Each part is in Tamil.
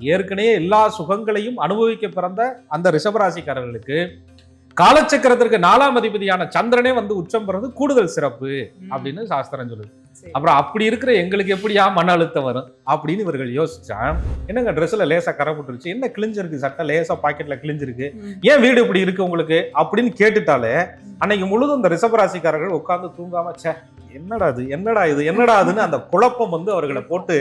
ஏற்கனவே எல்லா சுகங்களையும் அனுபவிக்க பிறந்த அந்த ரிஷபராசிக்காரர்களுக்கு காலச்சக்கரத்திற்கு நாலாம் அதிபதியான சந்திரனே வந்து உச்சம் பெறது கூடுதல் சிறப்பு அப்படின்னு சாஸ்திரம் சொல்லுது. அப்புறம் அப்படி இருக்கிற எங்களுக்கு எப்படியா மன அழுத்தம் வரும் அப்படின்னு இவர்கள் யோசிச்சா என்னங்க ட்ரெஸ்ல லேசா கரை போட்டுருச்சு என்ன கிழிஞ்சிருக்கு சட்டை லேசா பாக்கெட்ல கிழிஞ்சிருக்கு. ஏன் வீடு இப்படி இருக்கு உங்களுக்கு அப்படின்னு கேட்டுட்டாலே அன்னைக்கு முழுதும் இந்த ரிஷபராசிக்காரர்கள் உட்கார்ந்து தூங்காம ச்சே என்னடா இது என்னடா இது என்னடா இதுன்னு அந்த குழப்பம் வந்து அவர்களை போட்டு.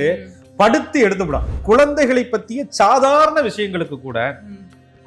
படுத்து எடுத்துவிடும் குழந்தைகளை பற்றிய சாதாரண விஷயங்களுக்கு கூட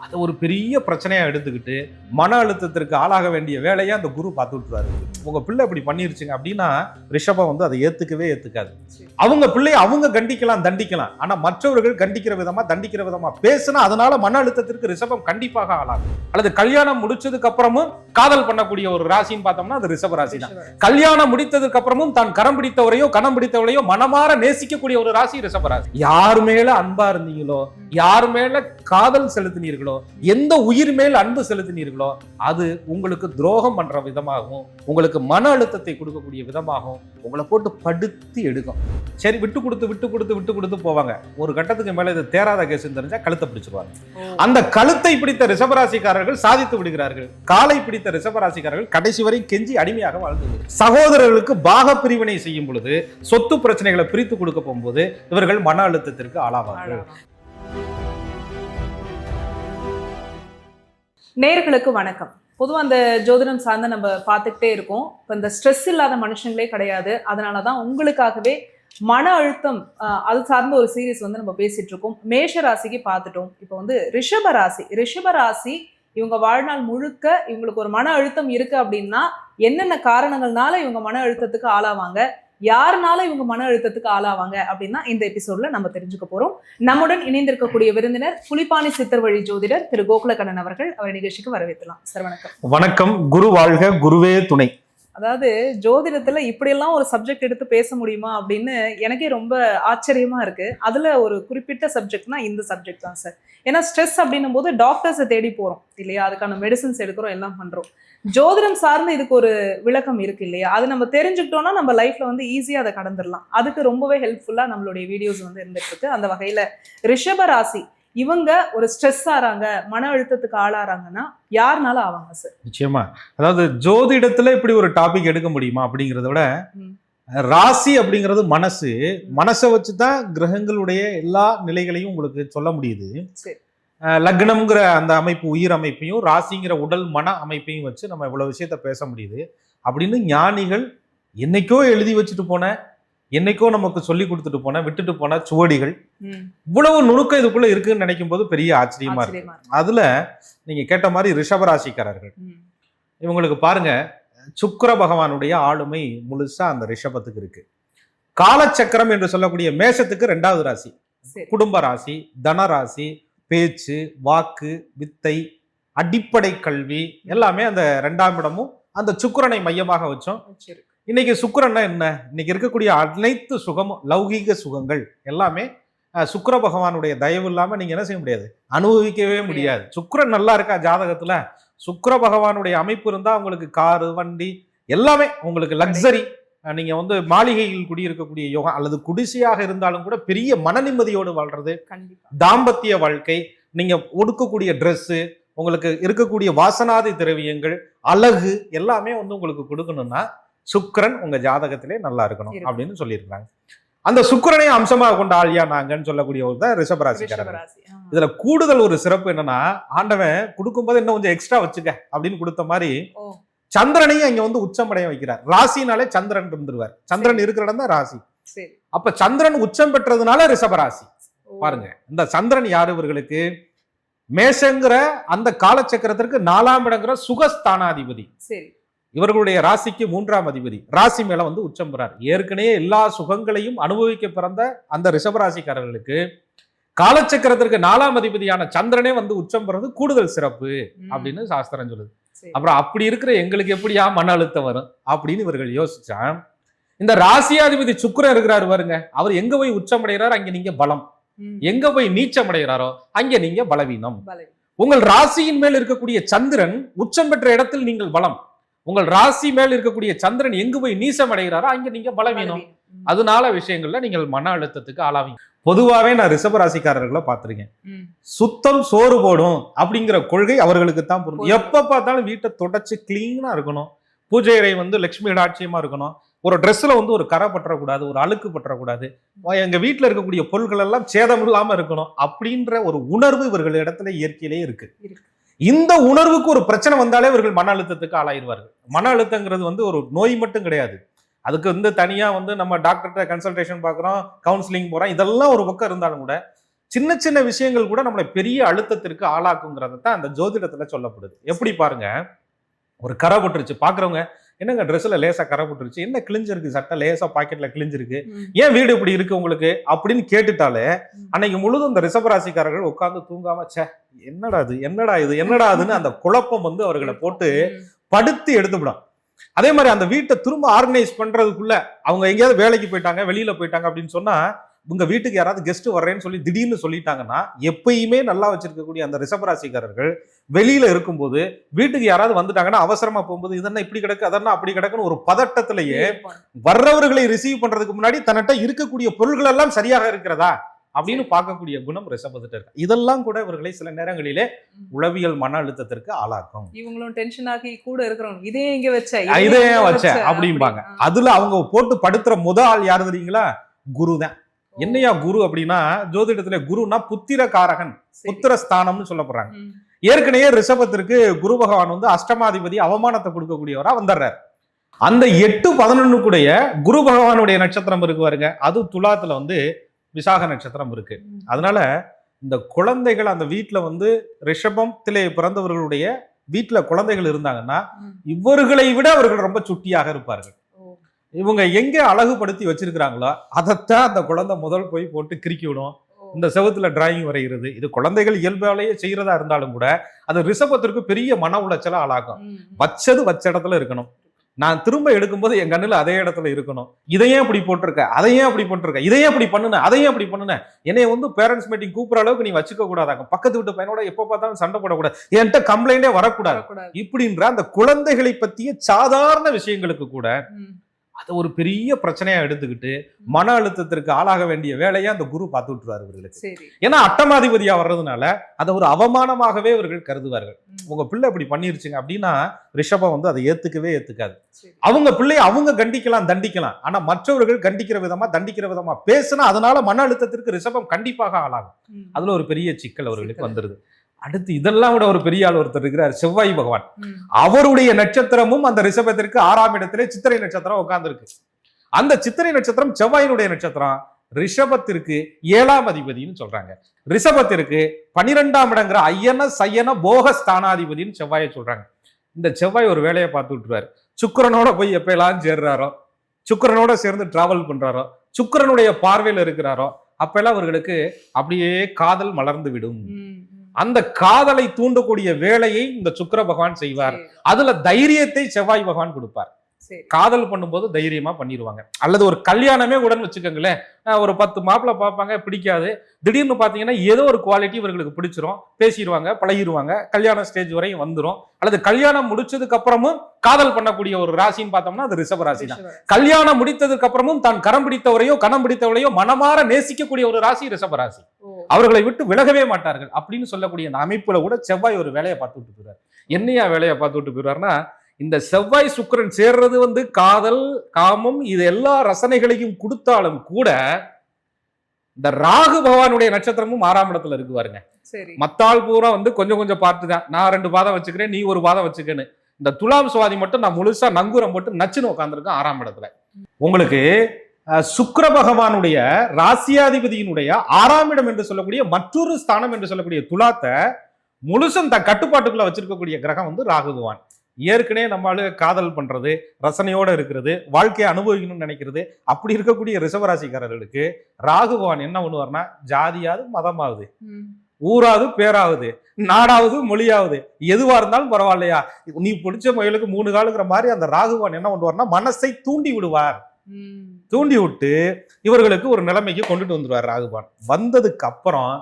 அதை ஒரு பெரிய பிரச்சனையா எடுத்துக்கிட்டு மன அழுத்தத்திற்கு ஆளாக வேண்டிய வேலையை அந்த குரு பார்த்து விட்டுறாரு உங்க பிள்ளை இப்படி பண்ணிருச்சுங்க அப்படின்னா ரிஷபம் வந்து அதை ஏத்துக்கவே ஏத்துக்காது. அவங்க பிள்ளைய அவங்க கண்டிக்கலாம் தண்டிக்கலாம். ஆனா மற்றவர்கள் கண்டிக்கிற விதமா தண்டிக்கிற விதமா பேசினா அதனால மன அழுத்தத்திற்கு ரிஷபம் கண்டிப்பாக ஆளாகும். அல்லது கல்யாணம் முடிச்சதுக்கு அப்புறமும் காதல் பண்ணக்கூடிய ஒரு ராசின்னு பார்த்தோம்னா அது ரிஷப ராசி. தான். கல்யாணம் முடித்ததுக்கு அப்புறமும் தான் கரம் பிடித்தவரையோ கணம் பிடித்தவரையோ மனமாற நேசிக்கக்கூடிய ஒரு ராசி ரிஷபராசி யார் மேல அன்பா இருந்தீங்களோ யார் மேல காதல் செலுத்தினீர்களோ எந்த உயிர் மேல் அன்பு செலுத்தினீர்களோ அது உங்களுக்கு துரோகம் பண்ற விதமாகவும் உங்களுக்கு மன அழுத்தத்தை கொடுக்கக்கூடிய விதமாகவும் உங்களை போட்டு படுத்தி எடுக்கும். சரி விட்டு கொடுத்து விட்டு கொடுத்து விட்டு கொடுத்து போவாங்க. ஒரு கட்டத்துக்கு மேல இது தேராத கேஸ் தெரிஞ்சா கழுத்தை பிடிச்சிருவாங்க. அந்த கழுத்தை பிடித்த ரிஷபராசிக்காரர்கள் சாதித்து விடுகிறார்கள். காலை பிடித்த ரிஷபராசிக்காரர்கள் கடைசி வரை கெஞ்சி அடிமையாக வாழ்ந்து சகோதரர்களுக்கு பாக பிரிவினை செய்யும் பொழுது சொத்து பிரச்சனைகளை பிரித்து கொடுக்க போகும்போது இவர்கள் மன அழுத்தத்திற்கு ஆளாவார்கள். நேர்களுக்கு வணக்கம். பொதுவா அந்த ஜோதிடம் சார்ந்து நம்ம பார்த்துக்கிட்டே இருக்கோம். இப்போ இந்த ஸ்ட்ரெஸ் இல்லாத மனுஷங்களே கிடையாது. அதனால தான் உங்களுக்காகவே மன அழுத்தம் ஆஹ், அது சார்ந்த ஒரு சீரிஸ் வந்து நம்ம பேசிட்டு இருக்கோம். மேஷ ராசிக்கு பார்த்துட்டோம். இப்போ வந்து ரிஷப ராசி. ரிஷப ராசி இவங்க வாழ்நாள் முழுக்க இவங்களுக்கு ஒரு மன அழுத்தம் இருக்கு அப்படின்னா என்னென்ன காரணங்கள்னால இவங்க மன அழுத்தத்துக்கு ஆளாவாங்க? யாருனால இவங்க மன அழுத்தத்துக்கு ஆளாவாங்க? அப்படின்னா இந்த எபிசோட்ல நம்ம தெரிஞ்சுக்க போறோம். நம்முடன் இணைந்திருக்கக்கூடிய விருந்தினர் புலிப்பாணி சித்தர் வழி ஜோதிடர் திரு கோகுலகண்ணன் அவர்கள். அவர் நிகழ்ச்சிக்கு வரவேற்றலாம் சார் வணக்கம். வணக்கம். குரு வாழ்க குருவே துணை. அதாவது ஜோதிடத்தில் இப்படியெல்லாம் ஒரு சப்ஜெக்ட் எடுத்து பேச முடியுமா அப்படின்னு எனக்கே ரொம்ப ஆச்சரியமாக இருக்குது அதில் ஒரு குறிப்பிட்ட சப்ஜெக்ட்னா இந்த சப்ஜெக்ட் தான் சார் ஏன்னா ஸ்ட்ரெஸ் அப்படின்னும் போது டாக்டர்ஸை தேடி போகிறோம் இல்லையா? அதுக்கான மெடிசன்ஸ் எடுக்கிறோம் எல்லாம் பண்ணுறோம் ஜோதிடம் சார்ந்து இதுக்கு ஒரு விளக்கம் இருக்கு இல்லையா? அது நம்ம தெரிஞ்சுக்கிட்டோம்னா நம்ம லைஃப்பில் வந்து ஈஸியாக அதை கடந்துடலாம் அதுக்கு ரொம்பவே ஹெல்ப்ஃபுல்லாக நம்மளுடைய வீடியோஸ் வந்து இருந்துகிட்டு இருக்கு. அந்த வகையில் ரிஷப ராசி இவங்க ஒரு ஸ்ட்ரெஸ் ஆறாங்க மன அழுத்தத்துக்கு ஆளாறாங்கன்னா யாருனால ஆவாங்க சார் நிச்சயமா. அதாவது ஜோதிடத்துல இப்படி ஒரு டாபிக் எடுக்க முடியுமா அப்படிங்கிறத விட. ராசி அப்படிங்கிறது மனசு. மனசை வச்சு தான் கிரகங்களுடைய எல்லா நிலைகளையும் உங்களுக்கு சொல்ல முடியுது. லக்னம்ங்கிற அந்த அமைப்பு உயிர் அமைப்பையும் ராசிங்கிற உடல் மன அமைப்பையும் வச்சு நம்ம இவ்வளவு விஷயத்த பேச முடியுது. அப்படின்னு ஞானிகள் என்னைக்கோ எழுதி வச்சுட்டு போன என்னைக்கோ நமக்கு சொல்லி கொடுத்துட்டு போன விட்டுட்டு போன சுவடிகள் இவ்வளவு நுணுக்கம் இதுக்குள்ள இருக்குன்னு நினைக்கும் போது பெரிய ஆச்சரியமா இருக்கு. அதுல நீங்க கேட்ட மாதிரி ரிஷபராசிக்காரர்கள். இவங்களுக்கு பாருங்க சுக்கிர பகவானுடைய ஆளுமை முழுசா அந்த ரிஷபத்துக்கு இருக்கு. காலச்சக்கரம் என்று சொல்லக்கூடிய மேஷத்துக்கு ரெண்டாவது ராசி. குடும்ப ராசி தன ராசி பேச்சு வாக்கு வித்தை அடிப்படை கல்வி எல்லாமே அந்த ரெண்டாம் இடமும் அந்த சுக்கிரனை மையமாக வச்சோம். இன்னைக்கு சுக்கிரன்னா என்ன? இன்னைக்கு இருக்கக்கூடிய அனைத்து சுகமும் லௌகீக சுகங்கள் எல்லாமே சுக்கிர பகவானுடைய தயவு இல்லாம நீங்க என்ன செய்ய முடியாது? அனுபவிக்கவே முடியாது. சுக்கிரன் நல்லா இருக்கா ஜாதகத்துல? சுக்கிர பகவானுடைய அமைப்பு இருந்தா உங்களுக்கு காரு வண்டி எல்லாமே உங்களுக்கு லக்ஸரி நீங்க வந்து மாளிகையில் குடியிருக்கக்கூடிய யோகம் அல்லது குடிசையாக இருந்தாலும் கூட பெரிய மன நிம்மதியோடு வாழ்றது தாம்பத்திய வாழ்க்கை நீங்க உடுக்கக்கூடிய Dress உங்களுக்கு இருக்கக்கூடிய வாசனாதி திரவியங்கள் அழகு எல்லாமே வந்து உங்களுக்கு கொடுக்கணும்னா சுக்கிரன் உங்க ஜாதகத்திலே நல்லா இருக்கணும். அப்படின்னு சொல்லியிருக்காங்க அந்த சுக்கிரனை அம்சமாக கொண்ட ஆளியா நாங்கன்னு சொல்லக்கூடிய ஒரு தான் ரிஷபராசிக்காரர். இதுல கூடுதல் ஒரு சிறப்பு என்னன்னா ஆண்டவன் கொடுக்கும்போது இன்னும் கொஞ்சம் எக்ஸ்ட்ரா வச்சுக்க அப்படின்னு கொடுத்த மாதிரி சந்திரனையும் அங்க வந்து உச்சமடைய வைக்கிறார். ராசினாலே சந்திரன் இருந்துருவார். சந்திரன் இருக்கிற இடம் தான் ராசி. அப்ப சந்திரன் உச்சம் பெற்றதுனால ரிஷபராசி. பாருங்க இந்த சந்திரன் யாரு இவர்களுக்கு? மேஷங்கிற அந்த காலச்சக்கரத்திற்கு நாலாம் இடங்கிற சுகஸ்தானாதிபதி. சரி. இவர்களுடைய ராசிக்கு மூன்றாம் அதிபதி ராசி மேல வந்து உச்சம் பெறார் ஏற்கனவே எல்லா சுகங்களையும் அனுபவிக்க பிறந்த அந்த ரிஷபராசிக்காரர்களுக்கு காலச்சக்கரத்திற்கு நாலாம் அதிபதியான சந்திரனே வந்து உச்சம் பெறது கூடுதல் சிறப்பு. அப்படின்னு சாஸ்திரம் சொல்லுது. அப்புறம் அப்படி இருக்கிற எங்களுக்கு எப்படியா மன அழுத்தம் வரும் அப்படின்னு இவர்கள் யோசிச்சா இந்த ராசியாதிபதி சுக்கிரன் இருக்கிறாரு பாருங்க அவர் எங்க போய் உச்சம் அடைகிறார் அங்க நீங்க பலம். எங்க போய் நீச்சம் அடைகிறாரோ அங்க நீங்க பலவீனம். உங்கள் ராசியின் மேல் இருக்கக்கூடிய சந்திரன் உச்சம் பெற்ற இடத்தில் நீங்கள் பலம் உங்கள் ராசி மேல் இருக்கக்கூடிய சந்திரன் எங்கு போய் நீசம் அடைகிறாரோ அங்க நீங்க பலவீனம். அதனால விஷயங்கள்ல நீங்கள் மன அழுத்தத்துக்கு ஆளாவீங்க. பொதுவாவே நான் ரிஷபராசிக்காரர்களை பார்த்திருக்கேன். ம். சுத்தம் சோறு போடும் அப்படிங்கிற கொள்கை அவர்களுக்கு தான் பொருந்தும். எப்ப பார்த்தாலும் வீட்டை தொடச்சு கிளீனா இருக்கணும். பூஜை அறை வந்து லட்சுமி டாட்சியமா இருக்கணும். ஒரு ட்ரெஸ்ல வந்து ஒரு கரை பற்றக்கூடாது ஒரு அழுக்கு பற்றக்கூடாது. எங்க வீட்டுல இருக்கக்கூடிய பொருட்கள் எல்லாம் சேதம் இல்லாம இருக்கணும் அப்படின்ற ஒரு உணர்வு இவர்கள் இடத்துல இயற்கையிலே இருக்கு. இருக்கு. இந்த உணர்வுக்கு ஒரு பிரச்சனை வந்தாலே இவர்கள் மன அழுத்தத்துக்கு ஆளாயிருவார்கள். மன அழுத்தங்கிறது வந்து ஒரு நோய் மட்டும் கிடையாது. அதுக்கு வந்து தனியாக வந்து நம்ம டாக்டர்கிட்ட கன்சல்டேஷன் பார்க்குறோம் கவுன்சிலிங் போகிறோம் இதெல்லாம் ஒரு பக்கம் இருந்தாலும் கூட சின்ன சின்ன விஷயங்கள் கூட நம்மளை பெரிய அழுத்தத்திற்கு ஆளாக்குங்கிறத தான் அந்த ஜோதிடத்தில் சொல்லப்படுது. எப்படி பாருங்க? ஒரு கரை போட்டுருச்சு. பார்க்குறவங்க என்னங்க ட்ரெஸ்ல லேசா கரை போட்டுருச்சு? என்ன கிழிஞ்சிருக்கு சட்டை லேசா பாக்கெட்ல கிழிஞ்சிருக்கு. ஏன் வீடு இப்படி இருக்கு உங்களுக்கு? அப்படின்னு கேட்டுட்டாலே அன்னைக்கு முழுதும் இந்த ரிஷபராசிக்காரர்கள் உட்கார்ந்து தூங்காம ச்சே என்னடா இது? என்னடா இது? என்னடா இதுன்னு அந்த குழப்பம் வந்து அவர்களை போட்டு. படுத்து எடுத்துவிடும். அதே மாதிரி அந்த வீட்டை திரும்ப ஆர்கனைஸ் பண்றதுக்குள்ள அவங்க எங்கேயாவது வேலைக்கு போயிட்டாங்க வெளியில போயிட்டாங்க அப்படின்னு சொன்னா உங்க வீட்டுக்கு யாராவது கெஸ்ட் வர்றேன்னு சொல்லி திடீர்னு சொல்லிட்டாங்கன்னா எப்பயுமே நல்லா வச்சிருக்கக்கூடிய அந்த ரிஷபராசிக்காரர்கள் வெளியில இருக்கும்போது வீட்டுக்கு யாராவது வந்துட்டாங்கன்னா அவசரமா போகும்போது இதென்ன இப்படி கிடக்கு? அதென்ன அப்படி கிடக்குன்னு ஒரு பதட்டத்திலேயே. வர்றவர்களை ரிசீவ் பண்றதுக்கு முன்னாடி தன்னிட்ட இருக்கக்கூடிய பொருள்கள் எல்லாம் சரியாக இருக்கிறதா? அப்படின்னு பார்க்கக்கூடிய குணம் ரிஷபத்திட்ட இருக்கு. இதெல்லாம் கூட இவர்களை சில நேரங்களிலே உளவியல் மன அழுத்தத்திற்கு ஆளாக்கும். இவங்களும் டென்ஷன் ஆகி கூட இருக்கிறவங்க இதே எங்க வச்ச இதை வச்ச அப்படிம்பாங்க. அப்படி. அதுல அவங்க போட்டு படுத்துற முத ஆள் யாரு தெரியுங்களா? குரு தான். என்னையா குரு அப்படின்னா ஜோதிடத்துல குருனா புத்திர காரகன். புத்திர ஸ்தானம்னு சொல்லப்படுறாங்க ம். ஏற்கனவே ரிஷபத்திற்கு குரு பகவான் வந்து அஷ்டமாதிபதி அவமானத்தை கொடுக்கக்கூடியவரா வந்துடுறார் அந்த எட்டு பதினொன்னுக்குடைய குரு பகவானுடைய நட்சத்திரம் இருக்கு பாருங்க அது துலாத்துல வந்து விசாக நட்சத்திரம் இருக்கு. அதனால இந்த குழந்தைகள் அந்த வீட்டுல வந்து ரிஷபத்திலே பிறந்தவர்களுடைய வீட்டுல குழந்தைகள் இருந்தாங்கன்னா. இவர்களை விட அவர்கள் ரொம்ப சுட்டியாக இருப்பார்கள். இவங்க எங்க அழகுபடுத்தி வச்சிருக்கிறாங்களோ அதைத்தான் அந்த குழந்தை முதல் போய் போட்டு கிறுக்கி விடும். இந்த செவுத்துல டிராயிங் வரைகிறது. இது குழந்தைகள் இயல்பாலேயே செய்யறதா இருந்தாலும் கூட அது ரிஷபத்திற்கு பெரிய மன உளைச்சல ஆளாகும். வச்சது வச்ச இடத்துல இருக்கணும். நான் திரும்ப எடுக்கும்போது என் கண்ணுல அதே இடத்துல இருக்கணும். இதையே அப்படி போட்டிருக்க? அதையே அப்படி போட்டிருக்க? இதையே அப்படி பண்ணுன? அதையே அப்படி பண்ணுன? என்னைய வந்து பேரண்ட்ஸ் மீட்டிங் கூப்பிடுற அளவுக்கு நீ வச்சுக்க கூடாதாங்க. பக்கத்து வீட்டு பையனோட எப்ப பார்த்தாலும் சண்டை போடக்கூடாது. என்கிட்ட கம்ப்ளைண்டே வரக்கூடாது. இப்படின்ற அந்த குழந்தைகளை பத்திய சாதாரண விஷயங்களுக்கு கூட. அதை ஒரு பெரிய பிரச்சனையா எடுத்துக்கிட்டு மன அழுத்தத்திற்கு ஆளாக வேண்டிய வேலையை அந்த குரு பார்த்து விட்டுருவாரு இவர்களுக்கு ஏன்னா அட்டமாதிபதியா வர்றதுனால அதை ஒரு அவமானமாகவே இவர்கள் கருதுவார்கள். உங்க பிள்ளை இப்படி பண்ணிருச்சுங்க அப்படின்னா ரிஷபம் வந்து அதை ஏத்துக்கவே ஏத்துக்காது. அவங்க பிள்ளையை அவங்க கண்டிக்கலாம் தண்டிக்கலாம் ஆனா மற்றவர்கள் கண்டிக்கிற விதமா தண்டிக்கிற விதமா பேசினா அதனால மன அழுத்தத்திற்கு ரிஷபம் கண்டிப்பாக ஆளாகும். அதுல ஒரு பெரிய சிக்கல் அவர்களுக்கு. வந்துருது அடுத்து இதெல்லாம் விட ஒரு பெரிய ஆள் ஒருத்தர் இருக்கிறார் செவ்வாய் பகவான். அவருடைய நட்சத்திரமும் அந்த ரிஷபத்திற்கு ஆறாம் இடத்திலே சித்திரை நட்சத்திரம் உட்கார்ந்துருக்கு. அந்த சித்திரை நட்சத்திரம் செவ்வாயினுடைய நட்சத்திரம் ரிஷபத்திற்கு ஏழாம் அதிபதினு சொல்றாங்க. ரிஷபத்திற்கு பனிரெண்டாம் இடங்கிற ஐயன சையன போக ஸ்தானாதிபதினு செவ்வாயை சொல்றாங்க. இந்த செவ்வாய் ஒரு வேலையை பார்த்து விட்டுருவாரு. சுக்கிரனோட போய் எப்பெல்லாம் சேர்றாரோ சுக்கிரனோட சேர்ந்து டிராவல் பண்றாரோ சுக்கிரனுடைய பார்வையில இருக்கிறாரோ அப்பெல்லாம் அவர்களுக்கு அப்படியே காதல் மலர்ந்து விடும். அந்த காதலை தூண்டக்கூடிய வேலையை இந்த சுக்கிர பகவான் செய்வார். அதுல தைரியத்தை செவ்வாய் பகவான் கொடுப்பார் காதல் பண்ணும்போது தைரியமா பண்ணிடுவாங்க அல்லது ஒரு கல்யாணமே உடன் வச்சுக்கோங்களேன் ஒரு பத்து மாப்பிள்ளை பார்ப்பாங்க பிடிக்காது. திடீர்னு பார்த்தீங்கன்னா ஏதோ ஒரு குவாலிட்டி இவர்களுக்கு பிடிச்சிரும். பேசிடுவாங்க பழகிடுவாங்க கல்யாண ஸ்டேஜ் வரையும் வந்துரும். அல்லது கல்யாணம் முடிச்சதுக்கு அப்புறமும் காதல் பண்ணக்கூடிய ஒரு ராசின்னு பார்த்தோம்னா அது ரிஷப ராசி தான். கல்யாணம் முடித்ததுக்கு அப்புறமும் தான் கரம் பிடித்தவரையோ கணம் பிடித்தவரையோ மனமாற நேசிக்கக்கூடிய ஒரு ராசி ரிஷப ராசி. அவர்களை விட்டு விலகவே மாட்டார்கள் அப்படின்னு சொல்லக்கூடிய அந்த அமைப்புல கூட செவ்வாய் ஒரு வேலையை பார்த்து விட்டு போயிடுறாரு என்னையா வேலையை பார்த்து விட்டு போயிடுறாருன்னா இந்த செவ்வாய் சுக்கிரன் சேர்றது வந்து காதல் காமம் இது எல்லா ரசனைகளையும் கொடுத்தாலும் கூட இந்த ராகு பகவானுடைய நட்சத்திரமும் ஆறாம் இடத்துல இருக்கு பாருங்க. சரி. மத்தாள் பூரா வந்து கொஞ்சம் கொஞ்சம் பார்த்து தான் நான் ரெண்டு பாதம் வச்சுக்கிறேன் நீ ஒரு பாதம் வச்சுக்கன்னு. இந்த துலாம் சுவாதி மட்டும் நான் முழுசா நங்கூரம் போட்டு நச்சுன்னு உட்காந்துருக்கேன் ஆறாம் இடத்துல. உங்களுக்கு சுக்கிர பகவானுடைய ராசியாதிபதியினுடைய ஆறாம் இடம் என்று சொல்லக்கூடிய மற்றொரு ஸ்தானம் என்று சொல்லக்கூடிய துலாத்தை முழுசும் தன் கட்டுப்பாட்டுக்குள்ள வச்சிருக்கக்கூடிய கிரகம் வந்து ராகு ஏற்கனவே நம்மளால காதல் பண்றது ரசனையோட இருக்கிறது வாழ்க்கையை அனுபவிக்கணும்னு நினைக்கிறது அப்படி இருக்கக்கூடிய ரிஷபராசிக்காரர்களுக்கு ராகு பகவான் என்ன பண்ணுவார்னா ஜாதியாவது மதமாவது. ஊராவது பேராவது நாடாவது மொழியாவது எதுவா இருந்தாலும் பரவாயில்லையா? நீ பிடிச்ச முயலுக்கு மூணு காலுங்கிற மாதிரி அந்த ராகுவான் என்ன பண்ணுவார்னா மனசை தூண்டி விடுவார். தூண்டி விட்டு இவர்களுக்கு ஒரு நிலைமைக்கு கொண்டுட்டு வந்துருவார் ராகுபான் வந்ததுக்கு அப்புறம்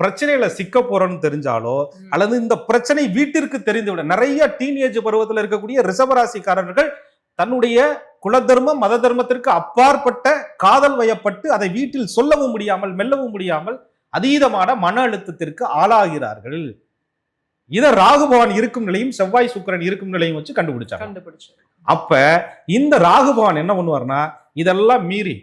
பிரச்சனையில சிக்க போறோம்னு தெரிஞ்சாலோ. அல்லது இந்த பிரச்சனை வீட்டிற்கு தெரிந்து விட நிறைய டீனேஜ் பருவத்துல இருக்கக்கூடிய ரிஷபராசிக்காரர்கள் தன்னுடைய குலதர்மம் மத தர்மத்திற்கு அப்பாற்பட்ட காதல் வயப்பட்டு அதை வீட்டில் சொல்லவும் முடியாமல் மெல்லவும் முடியாமல் அதீதமான மன அழுத்தத்திற்கு ஆளாகிறார்கள். இத ராகுபவான் இருக்கும் நிலையும் செவ்வாய் சுக்கிரன் இருக்கும் நிலையும் வச்சு கண்டுபிடிச்சாங்க. கண்டுபிடிச்சு அப்ப இந்த ராகுபவான் என்ன பண்ணுவார்னா இதெல்லாம் மீறி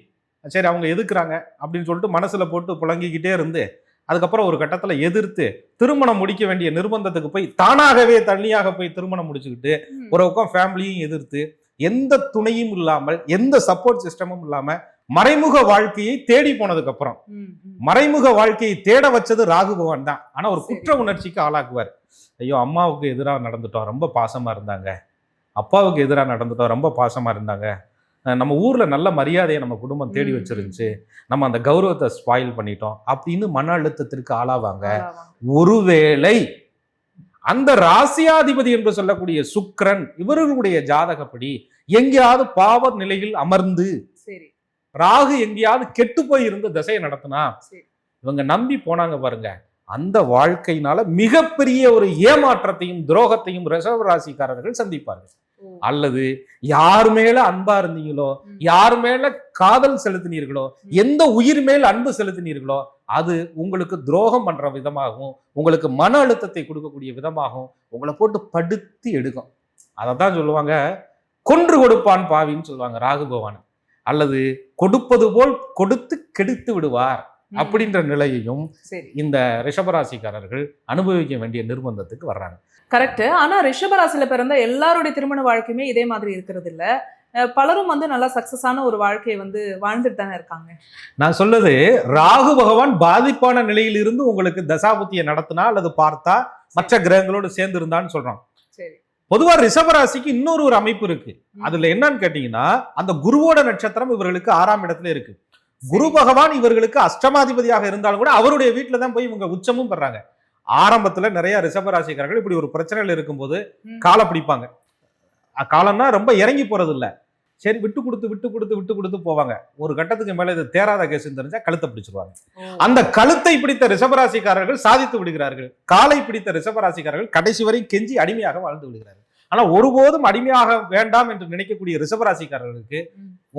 சரி அவங்க எதுக்குறாங்க அப்படின்னு சொல்லிட்டு மனசுல போட்டு புழங்கிக்கிட்டே இருந்து அதுக்கப்புறம் ஒரு கட்டத்துல எதிர்த்து திருமணம் முடிக்க வேண்டிய நிர்பந்தத்துக்கு போய் தானாகவே தனியாக போய் திருமணம் முடிச்சுக்கிட்டு. ஒரு பக்கம் ஃபேமிலியும் எதிர்த்து எந்த துணையும் இல்லாமல் எந்த சப்போர்ட் சிஸ்டமும் இல்லாம மறைமுக வாழ்க்கையை தேடி போனதுக்கு அப்புறம். மறைமுக வாழ்க்கையை தேட வச்சது ராகு பகவான் தான் ஆனா ஒரு. குற்ற உணர்ச்சிக்கு ஆளாக்குவார் ஐயோ அம்மாவுக்கு எதிராக நடந்துட்டோம் ரொம்ப பாசமா இருந்தாங்க அப்பாவுக்கு எதிராக நடந்துட்டோம் ரொம்ப பாசமா இருந்தாங்க நம்ம ஊர்ல நல்ல மரியாதையை நம்ம குடும்பம் தேடி வச்சிருந்துச்சு. நம்ம அந்த கௌரவத்தை ஸ்பாயில் பண்ணிட்டோம். அப்படின்னு மன அழுத்தத்திற்கு ஆளாவாங்க. ஒருவேளை அந்த ராசியாதிபதி என்று சொல்லக்கூடிய சுக்கிரன் இவர்களுடைய ஜாதகப்படி எங்கேயாவது பாவ நிலையில் அமர்ந்து ராகு எங்கேயாவது கெட்டு போய் இருந்து திசையை நடத்தினா இவங்க நம்பி போனாங்க பாருங்க. அந்த வாழ்க்கையினால மிகப்பெரிய ஒரு ஏமாற்றத்தையும் துரோகத்தையும் ரிசர்வ ராசிக்காரர்கள் சந்திப்பார்கள். அல்லது யார் மேல அன்பா இருந்தீங்களோ. யார் மேல காதல் செலுத்தினீர்களோ எந்த உயிர் மேல் அன்பு செலுத்தினீர்களோ அது உங்களுக்கு துரோகம் பண்ற விதமாகவும் உங்களுக்கு மன அழுத்தத்தை கொடுக்கக்கூடிய விதமாகவும் உங்களை போட்டு படுத்தி எடுக்கும். அதை தான் சொல்லுவாங்க கொன்று கொடுப்பான் பாவின்னு சொல்லுவாங்க ராகு பகவான். அல்லது கொடுப்பது போல் கொடுத்து கெடுத்து விடுவார். அப்படின்ற நிலையையும் இந்த ரிஷபராசிக்காரர்கள் அனுபவிக்க வேண்டிய நிர்பந்தத்துக்கு வர்றாங்க. கரெக்ட் ஆனா ரிஷபராசியில பிறந்த எல்லாருடைய திருமண வாழ்க்கையுமே இதே மாதிரி இருக்கிறது இல்ல பலரும் வந்து நல்லா சக்சஸான ஒரு வாழ்க்கையை வந்து வாழ்ந்துட்டு தானே இருக்காங்க. நான் சொல்றது ராகு பகவான் பாதிப்பான நிலையில் இருந்து உங்களுக்கு தசாபுத்தியை நடத்தினா அல்லது பார்த்தா மற்ற கிரகங்களோடு சேர்ந்து இருந்தான்னு சொல்றோம். சரி. பொதுவா ரிஷபராசிக்கு இன்னொரு ஒரு அமைப்பு இருக்கு. அதுல என்னன்னு கேட்டீங்கன்னா அந்த குருவோட நட்சத்திரம் இவர்களுக்கு ஆறாம் இடத்துல இருக்கு. குரு பகவான் இவர்களுக்கு அஷ்டமாதிபதியாக இருந்தாலும் கூட அவருடைய வீட்டுல தான் போய் இவங்க உச்சமும் பெறாங்க ஆரம்பத்துல நிறைய ரிஷபராசிக்காரர்கள் இப்படி ஒரு பிரச்சனைகள் இருக்கும்போது. காலை பிடிப்பாங்க. காலம்னா ரொம்ப இறங்கி போறது இல்ல சரி விட்டு கொடுத்து விட்டு கொடுத்து விட்டு கொடுத்து போவாங்க. ஒரு கட்டத்துக்கு மேல இது தேராத கேஸ் தெரிஞ்சா கழுத்தை பிடிச்சிருவாங்க. அந்த கழுத்தை பிடித்த ரிஷபராசிக்காரர்கள் சாதித்து விடுகிறார்கள். காலை பிடித்த ரிஷபராசிக்காரர்கள் கடைசி வரை கெஞ்சி அடிமையாக வாழ்ந்து விடுகிறார்கள். ஆனா ஒருபோதும் அடிமையாக வேண்டாம் என்று நினைக்கக்கூடிய ரிஷபராசிக்காரர்களுக்கு.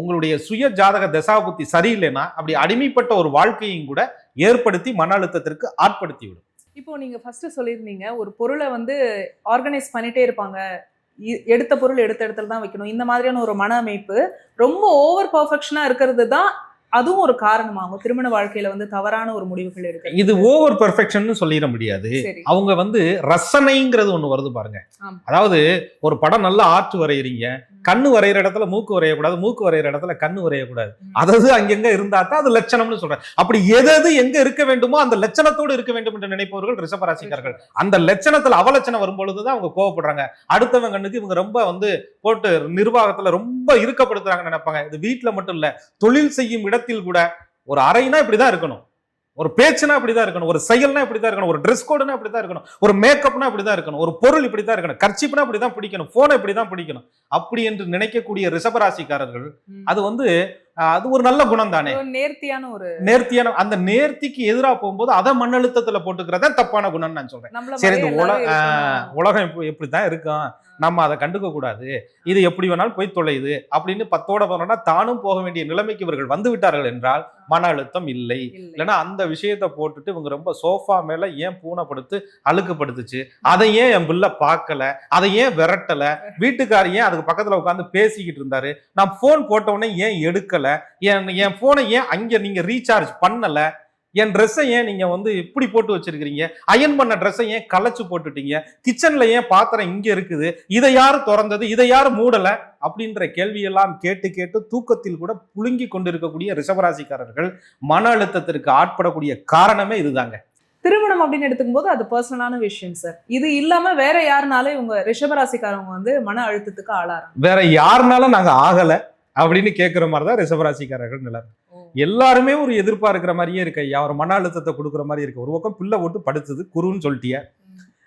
உங்களுடைய சுய ஜாதக தசாபுத்தி சரியில்லைன்னா அப்படி அடிமைப்பட்ட ஒரு வாழ்க்கையும் கூட ஏற்படுத்தி மன அழுத்தத்திற்கு ஆட்படுத்தி விடும் இப்போ நீங்க ஃபர்ஸ்ட் சொல்லியிருந்தீங்க ஒரு பொருளை வந்து ஆர்கனைஸ் பண்ணிட்டே இருப்பாங்க. இ- எடுத்த பொருள் எடுத்த இடத்துல தான் வைக்கணும். இந்த மாதிரியான ஒரு மன அமைப்பு ரொம்ப ஓவர் பர்ஃபெக்ஷனாக இருக்கிறது தான் அதுவும் ஒரு காரணமாகும். திருமண வாழ்க்கையில வந்து தவறான ஒரு முடிவுகள் எடுக்கிறது இது ஓவர் பெர்ஃபெக்ஷன் சொல்லிட முடியாது. அவங்க வந்து ரசனைங்கிறது ஒண்ணு வருது பாருங்க. அதாவது ஒரு படம் நல்லா ஆற்று வரைகிறீங்க கண்ணு வரைகிற இடத்துல மூக்கு வரையக்கூடாது மூக்கு வரைகிற இடத்துல கண்ணு வரையக்கூடாது. அதாவது அங்கங்க இருந்தா தான் அது லட்சணம்னு சொல்றேன் அப்படி எது எங்க இருக்க வேண்டுமோ அந்த லட்சணத்தோடு இருக்க வேண்டும் என்று நினைப்பவர்கள் ரிஷபராசிக்காரர்கள். அந்த லட்சணத்துல அவலட்சணம் வரும்பொழுதுதான் அவங்க கோவப்படுறாங்க. அடுத்தவங்க கண்ணுக்கு இவங்க ரொம்ப வந்து போட்டு நிர்வாகத்துல ரொம்ப இருக்கப்படுத்துறாங்கன்னு நினைப்பாங்க. இது வீட்டுல மட்டும் இல்ல தொழில் செய்யும் இடத்தில் கூட ஒரு அறைனா இப்படிதான் இருக்கணும். ஒரு பேச்சுனா இப்படிதான் இருக்கணும். ஒரு செயல்னா இப்படிதான் இருக்கணும். ஒரு ட்ரெஸ் கோடுனா இப்படிதான் இருக்கணும். ஒரு மேக்கப்னா இப்படிதான் இருக்கணும். ஒரு பொருள் இப்படிதான் இருக்கணும். கர்ச்சிப்னா இப்படிதான் பிடிக்கணும். போனை இப்படிதான் பிடிக்கணும். அப்படி என்று நினைக்கக்கூடிய ரிஷபராசிக்காரர்கள். அது வந்து அது ஒரு நல்ல குணம் தானே நேர்த்தியான ஒரு நேர்த்தியான அந்த நேர்த்திக்கு எதிராக போகும்போது அதை மண்ணழுத்தத்துல போட்டுக்கிறதா தப்பான குணம்னு நான் சொல்றேன். சரி இந்த உல எல்லாரும் ஆஹ், இருக்கணும். உலகம் இப்ப இப்படித்தான் இருக்கும் நம்ம அதை கண்டுக்க கூடாது. இது எப்படி வேணாலும் போய் தொலையுது அப்படின்னு பத்தோட போனோம்னா தானும் போக வேண்டிய நிலைமைக்கு இவர்கள் வந்து விட்டார்கள் என்றால் மன அழுத்தம் இல்லை. இல்லை. இல்லைன்னா அந்த விஷயத்தை போட்டுட்டு இவங்க ரொம்ப சோஃபா மேல ஏன் பூனைப்படுத்து அழுக்குப்படுத்துச்சு? அதை ஏன் என் பிள்ளை பார்க்கல? அதை ஏன் விரட்டல? வீட்டுக்காரர் ஏன் அதுக்கு பக்கத்துல உட்காந்து பேசிக்கிட்டு இருந்தாரு? நான் போன் போட்ட உடனே ஏன் எடுக்கல? என் என் போனை ஏன் அங்க நீங்க ரீசார்ஜ் பண்ணல? என் ட்ரெஸ்ஸை ஏன் நீங்க வந்து இப்படி போட்டு வச்சிருக்கிறீங்க? அயன் பண்ண ட்ரெஸ்ஸை ஏன் களைச்சு போட்டுட்டீங்க? கிச்சன்ல ஏன் பாத்திரம் இங்க இருக்குது? இதை யாரு திறந்தது? இதை யாரு மூடல? அப்படின்ற கேள்வியெல்லாம் கேட்டு கேட்டு தூக்கத்தில் கூட புழுங்கி கொண்டிருக்கக்கூடிய ரிஷபராசிக்காரர்கள் மன அழுத்தத்திற்கு ஆட்படக்கூடிய காரணமே இதுதாங்க. திருமணம் அப்படின்னு எடுத்துக்கும் போது அது பர்சனலான விஷயம் சார் இது இல்லாம வேற யாருனாலும் இவங்க ரிஷபராசிக்காரவங்க வந்து மன அழுத்தத்துக்கு ஆளாறாங்க. வேற யாருனாலும் நாங்க ஆகல அப்படின்னு கேட்கிற மாதிரி தான் ரிஷபராசிக்காரர்கள் நிலை எல்லாருமே ஒரு எதிர்ப்பா இருக்கிற மாதிரியே இருக்கு ஐயா. ஒரு மன அழுத்தத்தை கொடுக்குற மாதிரி இருக்கு. ஒரு பக்கம் பிள்ளை போட்டு படுத்தது குருன்னு சொல்லிட்டிய.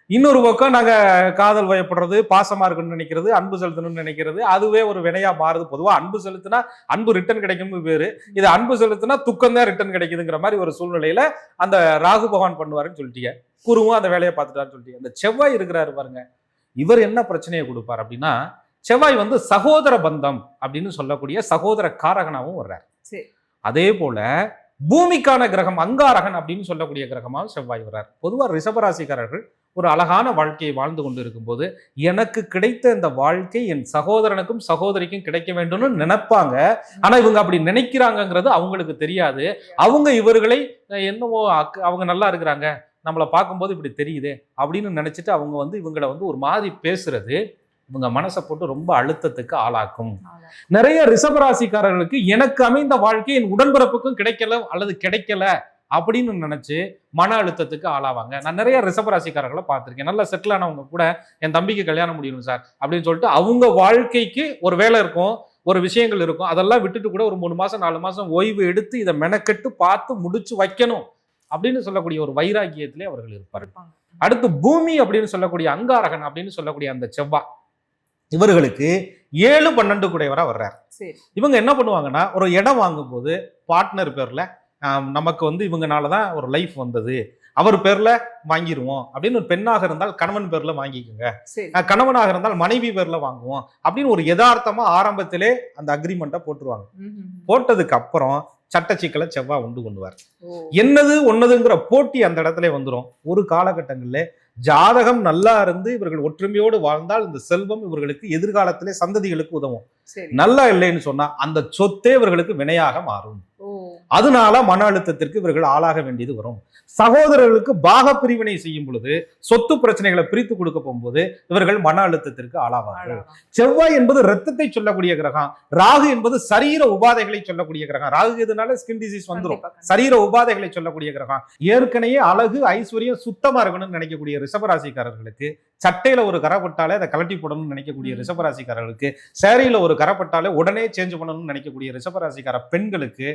இன்னொரு பக்கம் நாங்க காதல் வயப்படுறது பாசமா இருக்கணும்னு நினைக்கிறது அன்பு செலுத்தணும்னு நினைக்கிறது அதுவே ஒரு வினையா மாறுது. பொதுவா அன்பு செலுத்தினா அன்பு ரிட்டர்ன் கிடைக்கும்னு பேரு. இது அன்பு செலுத்தினா துக்கம் தான் ரிட்டர்ன் கிடைக்குதுங்கிற மாதிரி ஒரு சூழ்நிலையில அந்த ராகு பகவான் பண்ணுவாருன்னு சொல்லிட்டீங்க குருவும் அந்த வேலையை பார்த்துட்டான்னு சொல்லிட்டீங்க அந்த செவ்வாய் இருக்கிறாரு பாருங்க. இவர் என்ன பிரச்சனையை கொடுப்பார் அப்படின்னா செவ்வாய் வந்து சகோதர பந்தம் அப்படின்னு சொல்லக்கூடிய சகோதர காரகனாகவும் வர்றார். சரி. அதே போல பூமிக்கான கிரகம் அங்காரகன் அப்படின்னு சொல்லக்கூடிய கிரகமாக செவ்வாய் வர்றார். பொதுவாக ரிஷபராசிக்காரர்கள் ஒரு அழகான வாழ்க்கையை வாழ்ந்து கொண்டு இருக்கும்போது எனக்கு கிடைத்த இந்த வாழ்க்கை என் சகோதரனுக்கும் சகோதரிக்கும் கிடைக்க வேண்டும்னு நினைப்பாங்க. ஆனால் இவங்க அப்படி நினைக்கிறாங்கங்கிறது அவங்களுக்கு தெரியாது. அவங்க இவர்களை என்னவோ அக்கு- அவங்க நல்லா இருக்கிறாங்க நம்மளை பார்க்கும்போது இப்படி தெரியுது அப்படின்னு நினச்சிட்டு அவங்க வந்து இவங்களை வந்து ஒரு மாதிரி பேசுறது இவங்க மனசை போட்டு ரொம்ப அழுத்தத்துக்கு ஆளாக்கும். நிறைய ரிஷபராசிக்காரர்களுக்கு எனக்கு அமைந்த வாழ்க்கை என் உடன்பிறப்புக்கும் கிடைக்கல அல்லது கிடைக்கல அப்படின்னு நினைச்சு மன அழுத்தத்துக்கு ஆளாவாங்க. நான் நிறைய ரிஷபராசிக்காரர்களை பார்த்திருக்கேன். நல்ல செட்டில் ஆனவங்க கூட என் தம்பிக்கு கல்யாணம் முடியணும் சார் அப்படின்னு சொல்லிட்டு அவங்க வாழ்க்கைக்கு ஒரு வேலை இருக்கும் ஒரு விஷயங்கள் இருக்கும். அதெல்லாம் விட்டுட்டு கூட ஒரு மூணு மாசம் நாலு மாசம் ஓய்வு எடுத்து இதை மெனக்கெட்டு பார்த்து முடிச்சு வைக்கணும் அப்படின்னு சொல்லக்கூடிய ஒரு வைராக்கியத்திலே அவர்கள் இருப்பார்கள். இருப்பாங்க. அடுத்து பூமி அப்படின்னு சொல்லக்கூடிய அங்காரகன் அப்படின்னு சொல்லக்கூடிய அந்த செவ்வாய் இவர்களுக்கு ஏழு பன்னெண்டு கூடையவரா வர்றார். இவங்க என்ன பண்ணுவாங்கன்னா ஒரு இடம் வாங்கும்போது பார்ட்னர் பேர்ல நமக்கு வந்து இவங்கனால தான் ஒரு லைஃப் வந்தது. அவர் பேர்ல வாங்கிருவோம். அப்படின்னு ஒரு பெண்ணாக இருந்தால் கணவன் பேர்ல வாங்கிக்கோங்க. கணவனாக இருந்தால் மனைவி பேர்ல வாங்குவோம். அப்படின்னு ஒரு யதார்த்தமா ஆரம்பத்திலே அந்த அக்ரிமெண்ட்டை போட்டுருவாங்க. போட்டதுக்கு அப்புறம் சட்ட சிக்கலை செவ்வாய் உண்டு கொண்டுவார். என்னது ஒன்னதுங்கிற போட்டி அந்த இடத்துல வந்துரும். ஒரு காலகட்டங்கள்ல ஜாதகம் நல்லா இருந்து இவர்கள் ஒற்றுமையோடு வாழ்ந்தால் இந்த செல்வம் இவர்களுக்கு எதிர்காலத்திலே சந்ததிகளுக்கு உதவும். நல்லா இல்லைன்னு சொன்னா அந்த சொத்தே இவர்களுக்கு வினையாக மாறும். அதனால மன அழுத்தத்திற்கு இவர்கள் ஆளாக வேண்டியது வரும் சகோதரர்களுக்கு பாக பிரிவினை செய்யும் பொழுது சொத்து பிரச்சனைகளை பிரித்து கொடுக்க போகும்போது இவர்கள் மன அழுத்தத்திற்கு ஆளாவார்கள். செவ்வாய் என்பது ரத்தத்தை சொல்லக்கூடிய கிரகம் ராகு என்பது சரீர உபாதைகளை சொல்லக்கூடிய கிரகம் ராகு எதுனால ஸ்கின் டிசீஸ் கண்டிப்பா. சரீர உபாதைகளை சொல்லக்கூடிய கிரகம் ஏற்கனவே அழகு ஐஸ்வர்யம் சுத்தமா இருக்கணும்னு நினைக்கக்கூடிய ரிஷபராசிக்காரர்களுக்கு சட்டையில ஒரு கரைப்பட்டாலே அதை கலட்டி போடணும்னு நினைக்கக்கூடிய. ரிஷபராசிக்காரர்களுக்கு சேரீல ஒரு கரைப்பட்டாலே உடனே சேஞ்ச் பண்ணணும்னு நினைக்கக்கூடிய ரிஷபராசிக்கார பெண்களுக்கு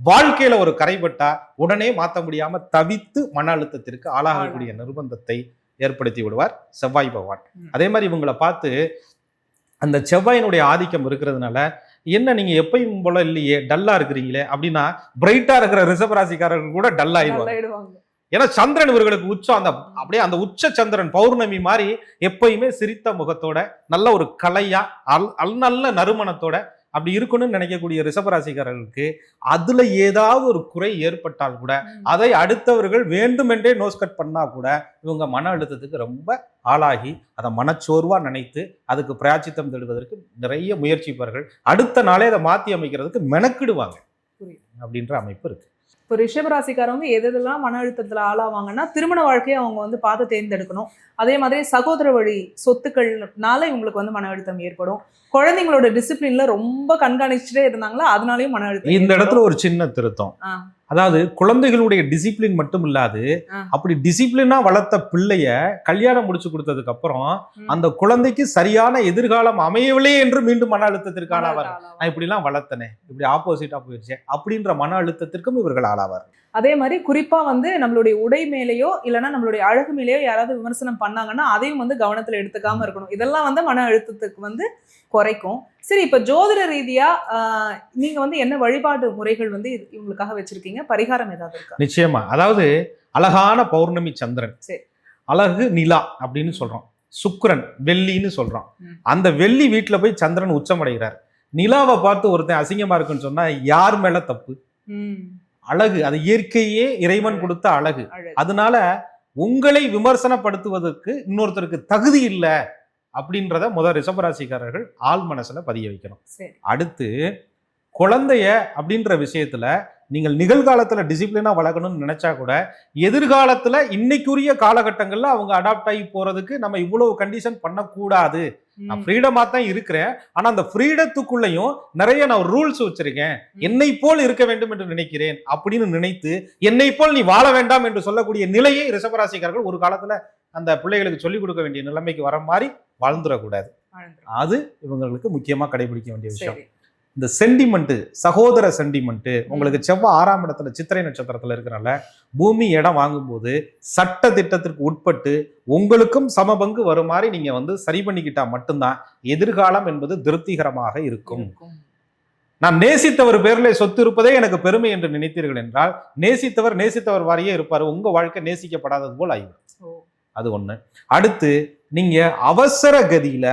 வாழ்க்கையில ஒரு கரைப்பட்டா உடனே மாத்த முடியாம தவித்து மன அழுத்தத்திற்கு ஆளாகக்கூடிய நிர்பந்தத்தை ஏற்படுத்தி விடுவார் செவ்வாய் பகவான். அதே மாதிரி இவங்களை பார்த்து அந்த செவ்வாயினுடைய ஆதிக்கம் இருக்கிறதுனால என்ன நீங்க எப்பயும் போல இல்லையே டல்லா இருக்கிறீங்களே அப்படின்னா பிரைட்டா இருக்கிற ரிஷபராசிக்காரர்கள் கூட டல் ஆயிடுவாங்க. ஏன்னா சந்திரன் இவர்களுக்கு உச்சம் அந்த அப்படியே அந்த உச்ச சந்திரன் பௌர்ணமி மாதிரி எப்பயுமே சிரித்த முகத்தோட நல்ல ஒரு கலையா அல் அல் நல்ல நறுமணத்தோட அப்படி இருக்கணும்னு நினைக்கக்கூடிய ரிஷபராசிக்காரர்களுக்கு அதுல ஏதாவது ஒரு குறை ஏற்பட்டால் கூட. அதை அடுத்தவர்கள் வேண்டுமென்றே நோஸ் கட் பண்ணா கூட இவங்க மன அழுத்தத்துக்கு ரொம்ப ஆளாகி அதை மனச்சோர்வா நினைத்து அதுக்கு பிராச்சித்தம் தேடுவதற்கு நிறைய முயற்சிப்பார்கள் அடுத்த நாளே அதை மாத்தி அமைக்கிறதுக்கு மெனக்கிடுவாங்க புரியுது. அப்படின்ற அமைப்பு இருக்கு இப்போ ரிஷபராசிக்காரவங்க எது எதெல்லாம் மன அழுத்தத்துல ஆளாவாங்கன்னா திருமண வாழ்க்கையை அவங்க வந்து பார்த்து தேர்ந்தெடுக்கணும் அதே மாதிரி சகோதர வழி சொத்துக்கள்னால இவங்களுக்கு வந்து மன அழுத்தம் ஏற்படும் குழந்தைங்களோட டிசிப்ளின்ல ரொம்ப கண்காணிச்சுட்டே இருந்தாங்களா அதனாலயும் மன அழுத்தம் இந்த. இடத்துல ஒரு சின்ன திருத்தம். அதாவது குழந்தைகளுடைய டிசிப்ளின் மட்டும் இல்லாது. அப்படி டிசிப்ளினா வளர்த்த பிள்ளைய கல்யாணம் முடிச்சு கொடுத்ததுக்கு அப்புறம். அந்த குழந்தைக்கு சரியான எதிர்காலம் அமையவில்லை என்று மீண்டும் மன அழுத்தத்திற்கு மன ஆளாவார் அழுத்தம் ஆளாவாங்க. நான் இப்படிலாம் வளர்த்தனே இப்படி ஆப்போசிட்டா போயிடுச்சே அப்படின்ற மன அழுத்தத்திற்கும் இவர்கள் ஆளாவார் அதே மாதிரி குறிப்பா வந்து நம்மளுடைய உடை மேலேயோ இல்லைன்னா நம்மளுடைய அழகு மேலேயோ யாராவது விமர்சனம் பண்ணாங்கன்னா அதையும் வந்து கவனத்துல எடுத்துக்காம இருக்கணும். இதெல்லாம் வந்து மன அழுத்தத்துக்கு வந்து குறைக்கும். சரி இப்ப ஜோதிட ரீதியா ஆஹ், நீங்க வந்து என்ன வழிபாடு முறைகள் வந்து இவங்களுக்காக வச்சிருக்கீங்க? பரிகாரம் ஏதாவது இருக்கா? நிச்சயமா. அதாவது அழகான பௌர்ணமி சந்திரன். சரி. அழகு நிலா அப்படின்னு சொல்றோம். சுக்கிரன் வெள்ளின்னு சொல்றோம். ம். அந்த வெள்ளி வீட்டுல போய் சந்திரன் உச்சமடைகிறார். நிலாவை பார்த்து ஒருத்தன் அசிங்கமா இருக்குன்னு சொன்னா யார் மேல தப்பு? அழகு அது இயற்கையே இறைவன் கொடுத்த அழகு. அதனால உங்களை விமர்சனப்படுத்துவதற்கு இன்னொருத்தருக்கு தகுதி இல்லை அப்படின்றத முதல் ரிஷபராசிக்காரர்கள் ஆள் மனசுல பதிய வைக்கணும். அடுத்து குழந்தைய அப்படின்ற விஷயத்துல நீங்கள் நிகழ்காலத்துல டிசிப்ளினா வளர்க்கணும்னு நினைச்சா கூட எதிர்காலத்துல இன்னைக்குரிய காலகட்டங்கள்ல அவங்க அடாப்ட் ஆகி போறதுக்கு நம்ம இவ்வளவு கண்டிஷன் பண்ணக்கூடாது. நான் ம், ஃப்ரீடமா தான் இருக்கிறேன். ஆனா அந்த ஃப்ரீடத்துக்குள்ளேயும் நிறைய நான் ரூல்ஸ் வச்சிருக்கேன். என்னை போல் இருக்க வேண்டும் என்று நினைக்கிறேன் அப்படின்னு நினைத்து என்னை போல் நீ வாழ வேண்டாம் என்று சொல்லக்கூடிய நிலையை ரிஷபராசிக்காரர்கள் ஒரு காலத்துல அந்த பிள்ளைகளுக்கு சொல்லிக் கொடுக்க வேண்டிய நிலைமைக்கு வர மாதிரி வாழ்ந்துடக்கூடாது. அது இவங்களுக்கு முக்கியமா கடைபிடிக்க வேண்டிய விஷயம். இந்த சென்டிமெண்ட் சகோதர சென்டிமெண்ட் உங்களுக்கு செவ்வாய் ஆறாம் இடத்துல சித்திரை நட்சத்திரத்துல இருக்கிறனால பூமி இடம் வாங்கும்போது சட்ட திட்டத்திற்கு உட்பட்டு உங்களுக்கும் சமபங்கு வரும் மாதிரி நீங்க வந்து சரி பண்ணிக்கிட்டா மட்டும்தான் எதிர்காலம் என்பது திருப்திகரமாக இருக்கும். நான் நேசித்தவர் பேர்ல சொத்து இருப்பதே எனக்கு பெருமை என்று நினைத்தீர்கள் என்றால் நேசித்தவர் நேசித்தவர் வாரியே இருப்பார். உங்க வாழ்க்கை நேசிக்கப்படாதது போல் ஆகிடும் ஓ, அது ஒண்ணு. அடுத்து நீங்க அவசர கதியில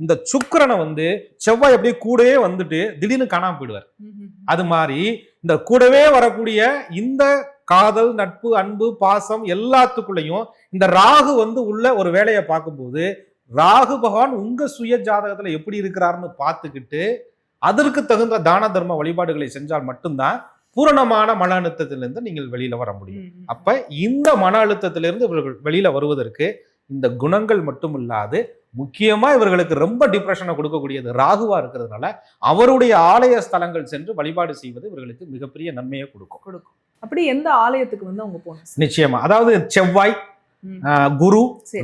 இந்த சுக்கிரனை வந்து செவ்வாய் அப்படியே கூடவே வந்துட்டு திடீர்னு காணாம போயிடுவார். அது மாதிரி இந்த கூடவே வரக்கூடிய இந்த காதல் நட்பு அன்பு பாசம் எல்லாத்துக்குள்ளேயும் இந்த ராகு வந்து உள்ள ஒரு வேலையை பார்க்கும்போது ராகு பகவான் உங்க சுய ஜாதகத்துல எப்படி இருக்கிறாருன்னு பார்த்துக்கிட்டு அதற்கு தகுந்த தான தர்ம வழிபாடுகளை செஞ்சால் மட்டும்தான் பூரணமான மன அழுத்தத்திலிருந்து நீங்கள் வெளியில வர முடியும். அப்ப இந்த மன அழுத்தத்திலிருந்து இவர்கள் வெளியில வருவதற்கு இந்த குணங்கள் மட்டும் இல்லாது முக்கியமா இவர்களுக்கு ரொம்ப டிப்ரெஷனை கொடுக்கக்கூடியது ராகுவா இருக்கிறதுனால அவருடைய ஆலய ஸ்தலங்கள் சென்று வழிபாடு செய்வது இவர்களுக்கு மிகப்பெரிய நன்மையை கொடுக்கும் கொடுக்கும் அப்படி எந்த ஆலயத்துக்கு வந்து அவங்க போகணும்? நிச்சயமா அதாவது செவ்வாய் குரு.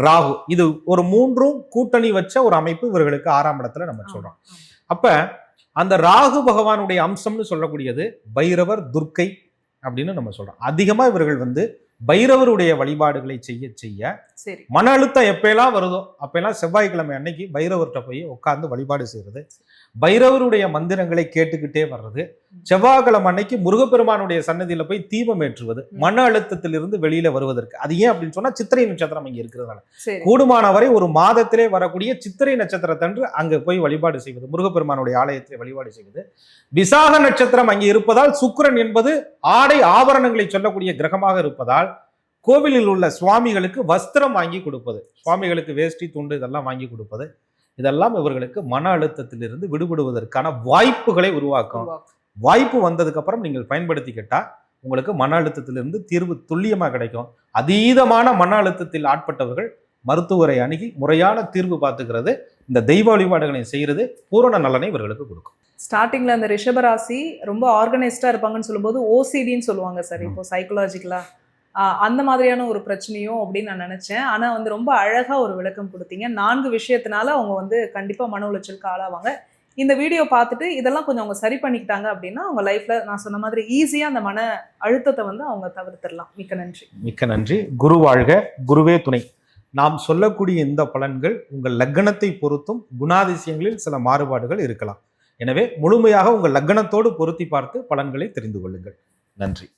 ராகு இது ஒரு மூன்றும் கூட்டணி வச்ச ஒரு அமைப்பு இவர்களுக்கு ஆறாம் இடத்துல நம்ம சொல்றோம். அப்ப அந்த ராகு பகவானுடைய அம்சம்னு சொல்லக்கூடியது பைரவர் துர்க்கை அப்படின்னு நம்ம சொல்றோம் அதிகமா இவர்கள் வந்து பைரவருடைய வழிபாடுகளை செய்ய செய்ய மன அழுத்தம் எப்பெல்லாம் வருதோ அப்பெல்லாம் செவ்வாய்க்கிழமை அன்னைக்கு பைரவர்கிட்ட போய் உட்கார்ந்து வழிபாடு செய்யறது பைரவருடைய மந்திரங்களை கேட்டுக்கிட்டே வர்றது செவ்வாய்க்கிழமை அன்னைக்கு முருகப்பெருமானுடைய சன்னதியில போய் தீபம் ஏற்றுவது மன அழுத்தத்திலிருந்து வெளியில வருவதற்கு. அது ஏன் அப்படின்னு சொன்னா சித்திரை நட்சத்திரம் இங்க இருக்கிறதுனால. கூடுமான வரை ஒரு மாதத்திலே வரக்கூடிய சித்திரை நட்சத்திரத்தன்று அங்க போய் வழிபாடு செய்வது முருகப்பெருமானுடைய ஆலயத்திலே வழிபாடு செய்வது. விசாக நட்சத்திரம் அங்கே இருப்பதால் சுக்கிரன் என்பது ஆடை ஆபரணங்களை சொல்லக்கூடிய கிரகமாக இருப்பதால் கோவிலில் உள்ள சுவாமிகளுக்கு வஸ்திரம் வாங்கி கொடுப்பது. சுவாமிகளுக்கு வேஷ்டி துண்டு இதெல்லாம் வாங்கி கொடுப்பது. இதெல்லாம் இவர்களுக்கு மன அழுத்தத்திலிருந்து விடுபடுவதற்கான வாய்ப்புகளை உருவாக்கும். வாய்ப்பு வந்ததுக்கு அப்புறம் நீங்கள் பயன்படுத்திக்கிட்டா உங்களுக்கு மன அழுத்தத்திலிருந்து தீர்வு துல்லியமா கிடைக்கும். அதீதமான மன அழுத்தத்தில் ஆட்பட்டவர்கள் மருத்துவரை அணுகி முறையான தீர்வு பார்த்துக்கிறது. இந்த தெய்வ வழிபாடுகளை செய்யறது பூரண நலனை இவர்களுக்கு கொடுக்கும். ஸ்டார்டிங்ல அந்த ரிஷபராசி ரொம்ப ஆர்கனைஸ்டா இருப்பாங்கன்னு சொல்லும்போது ஓசிடின்னு சொல்லுவாங்க சார். இப்போ சைக்கலாஜிக்கலா அந்த மாதிரியான ஒரு பிரச்சனையும் அப்படின்னு நான் நினச்சேன். ஆனால் வந்து ரொம்ப அழகாக ஒரு விளக்கம் கொடுத்தீங்க. நான்கு விஷயத்தினால அவங்க வந்து கண்டிப்பாக மன உளைச்சலுக்கு ஆளாவாங்க. இந்த வீடியோ பார்த்துட்டு இதெல்லாம் கொஞ்சம் அவங்க சரி பண்ணிக்கிட்டாங்க அப்படின்னா அவங்க லைஃப்பில் நான் சொன்ன மாதிரி ஈஸியாக அந்த மன அழுத்தத்தை வந்து அவங்க தவிர்த்திடலாம். மிக்க நன்றி. மிக்க நன்றி. குரு வாழ்க. குருவே துணை. நாம் சொல்லக்கூடிய இந்த பலன்கள் உங்கள் லக்கணத்தை பொறுத்தும் குணாதிசயங்களில் சில மாறுபாடுகள் இருக்கலாம். எனவே முழுமையாக உங்கள் லக்கணத்தோடு பொருத்தி பார்த்து பலன்களை தெரிந்து கொள்ளுங்கள். நன்றி.